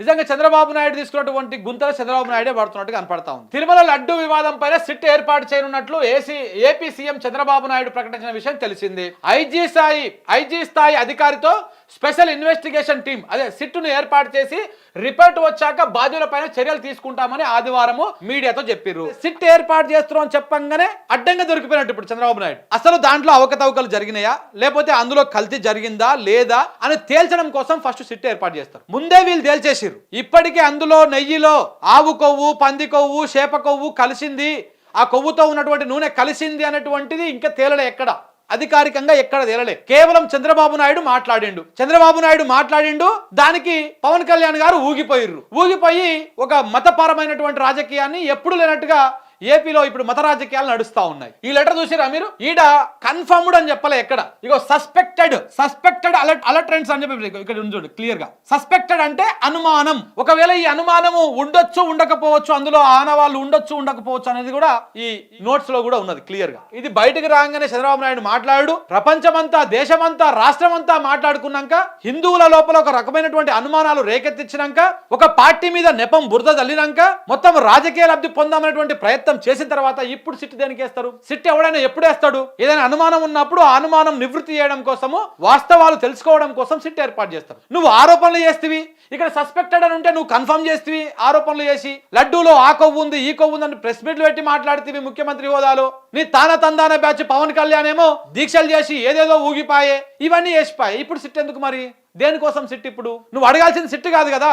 నిజంగా చంద్రబాబు నాయుడు తీసుకున్నటువంటి గుంతలు చంద్రబాబు నాయుడే పడుతున్నట్టుగా కనపడతా ఉంది. తిరుమల లడ్డు వివాదం పైన సిట్ ఏర్పాటు చేయనున్నట్లు AC AP CM Chandrababu Naidu ప్రకటించిన విషయం తెలిసింది. ఐజీ స్థాయి ఐజీ స్థాయి అధికారితో స్పెషల్ ఇన్వెస్టిగేషన్ టీం అదే సిట్టును ఏర్పాటు చేసి రిపోర్ట్ వచ్చాక బాధ్యులపైన చర్యలు తీసుకుంటామని ఆదివారము మీడియాతో చెప్పిర్రు. సిట్ ఏర్పాటు చేస్తున్నాం చెప్పంగానే అడ్డంగా దొరికిపోయినట్టు ఇప్పుడు చంద్రబాబు నాయుడు. అసలు దాంట్లో అవకతవకలు జరిగినాయా? లేకపోతే అందులో కల్తీ జరిగిందా? లేదా? అని తేల్చడం కోసం ఫస్ట్ సిట్ ఏర్పాటు చేస్తారు. ముందే వీళ్ళు తేల్చేసిర్రు. ఇప్పటికే అందులో నెయ్యిలో ఆవు కొవ్వు పంది కొవ్వు చేప కొవ్వు కలిసింది. ఆ కొవ్వుతో ఉన్నటువంటి నూనె కలిసింది అనేటువంటిది ఇంకా తేలడం ఎక్కడ? అధికారికంగా ఎక్కడ తేలలే కేవలం చంద్రబాబు నాయుడు మాట్లాడిండు. చంద్రబాబు నాయుడు మాట్లాడిండు దానికి పవన్ కళ్యాణ్ గారు ఊగిపోయిర్రు. ఊగిపోయి ఒక మతపరమైనటువంటి రాజకీయాన్ని ఎప్పుడు లేనట్టుగా ఏపీలో ఇప్పుడు మత రాజకీయాలు నడుస్తా ఉన్నాయి. ఈ లెటర్ చూసిరా మీరు? ఈడ కన్ఫర్మ్డ్ అని చెప్పలే ఎక్కడ? ఇగో సస్పెక్టెడ్ సస్పెక్టెడ్ అలర్ట్ అలర్ట్రెండ్స్ అని చెప్పి ఇక్కడ చూడు క్లియర్గా. సస్పెక్టెడ్ అంటే అనుమానం. ఒకవేళ ఈ అనుమానము ఉండొచ్చు ఉండకపోవచ్చు అందులో ఆనవాళ్ళు ఉండొచ్చు ఉండకపోవచ్చు అనేది కూడా ఈ నోట్స్లో కూడా ఉన్నది క్లియర్గా. ఇది బయటకు రాగానే చంద్రబాబు నాయుడు మాట్లాడు ప్రపంచమంతా దేశమంతా రాష్ట్రమంతా మాట్లాడుకున్నాక హిందువుల లోపల ఒక రకమైనటువంటి అనుమానాలు రేకెత్తించినాక ఒక పార్టీ మీద నెపం బురద చల్లినాక మొత్తం రాజకీయ లబ్ధి పొందామనేటువంటి ప్రయత్నం చేసిన తర్వాత ఇప్పుడు సిట్ దేనికి వేస్తారు? సిట్ ఎవడైనా ఎప్పుడు వేస్తాడు? ఏదైనా అనుమానం ఉన్నప్పుడు ఆ అనుమానం నివృత్తి చేయడం కోసము వాస్తవాలు తెలుసుకోవడం కోసం సిట్ ఏర్పాటు చేస్తారు. నువ్వు ఆరోపణలు చేస్తేవి ఇక్కడ సస్పెక్టెడ్ అని ఉంటే నువ్వు కన్ఫర్మ్ చేస్తేవి ఆరోపణలు చేసి లడ్డూలో ఆ కొవ్వు ఉంది ఈ కొవ్వు ఉందని ప్రెస్ మీట్లు పెట్టి మాట్లాడుతీవి ముఖ్యమంత్రి హోదాలో. నీ తాన తందాన బ్యాచ్ పవన్ కళ్యాణ్ ఏమో దీక్షలు చేసి ఏదేదో ఊగిపాయే ఇవన్నీ వేసిపాయే. ఇప్పుడు సిట్ ఎందుకు మరి? దేనికోసం సిట్ ఇప్పుడు? నువ్వు అడగాల్సిన సిట్ కాదు కదా.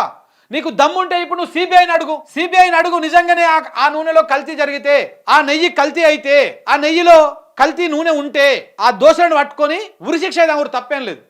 నీకు దమ్ముంటే ఇప్పుడు నువ్వు సిబిఐని అడుగు. సిబిఐని అడుగు నిజంగానే ఆ- నూనెలో కల్తీ జరిగితే ఆ నెయ్యి కల్తీ అయితే ఆ నెయ్యిలో కల్తీ నూనె ఉంటే ఆ దోశలను పట్టుకొని ఉరిశిక్ష ఏదైనా తప్పేం లేదు.